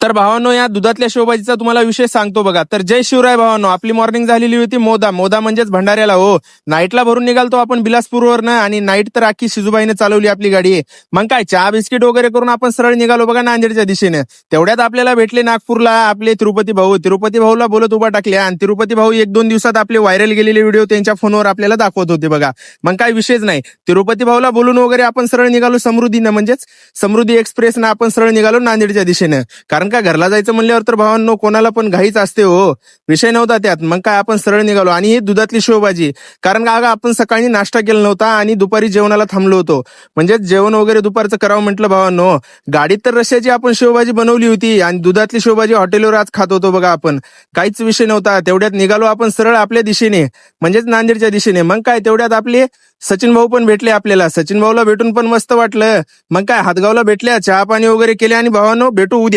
तर भावांनो या दुधातल्या शोभाजीचा तुम्हाला विषय सांगतो बघा. तर जय शिवराय भावांनो आपली मॉर्निंग झालेली होती मोदा मोदा म्हणजेच भंडाऱ्याला हो. नाईटला भरून निघालतो आपण बिलासपूरवरनं आणि नाईट तर अख्खी शिजूबाईने चालवली आपली गाडी. मग काय चहा बिस्किट वगैरे करून आपण सरळ निघालो बघा नांदेडच्या दिशेने. तेवढ्यात आपल्याला भेटले नागपूरला आपले तिरुपती भाऊ. तिरुपती भाऊला बोलत उभा टाकले आणि तिरुपती भाऊ एक दोन दिवसात आपले व्हायरल गेलेले व्हिडिओ त्यांच्या फोनवर आपल्याला दाखवत होते बघा. मग काय विषयच नाही. तिरुपती भाऊला बोलून वगैरे आपण सरळ निघालो समृद्धीनं. म्हणजेच समृद्धी एक्सप्रेसनं आपण सरळ निघालो नांदेडच्या दिशेनं. कारण का घरला जायचं म्हणल्यावर तर भावांनो कोणाला पण घाईच असते हो. विषय नव्हता त्यात. मग काय आपण सरळ निघालो. आणि ही दुधातली शिवभाजी. कारण का अगं आपण सकाळी नाश्ता केला नव्हता आणि दुपारी जेवणाला थांबलो होतो. म्हणजे जेवण वगैरे दुपारचं करावं म्हटलं भावांनो. गाडीत तर रश्याची आपण शेवभाजी बनवली होती आणि दुधातली शेवभाजी हॉटेलवर आज खात होतो बघा आपण. काहीच विषय नव्हता. तेवढ्यात निघालो आपण सरळ आपल्या दिशेने. म्हणजेच नांदेडच्या दिशेने. मग काय तेवढ्यात आपले सचिन भाऊ पण भेटले आपल्याला. सचिन भाऊला भेटून पण मस्त वाटलं. मग काय हातगावला भेटल्या चहा पाणी वगैरे केले आणि भावांनो भेटू उद्या.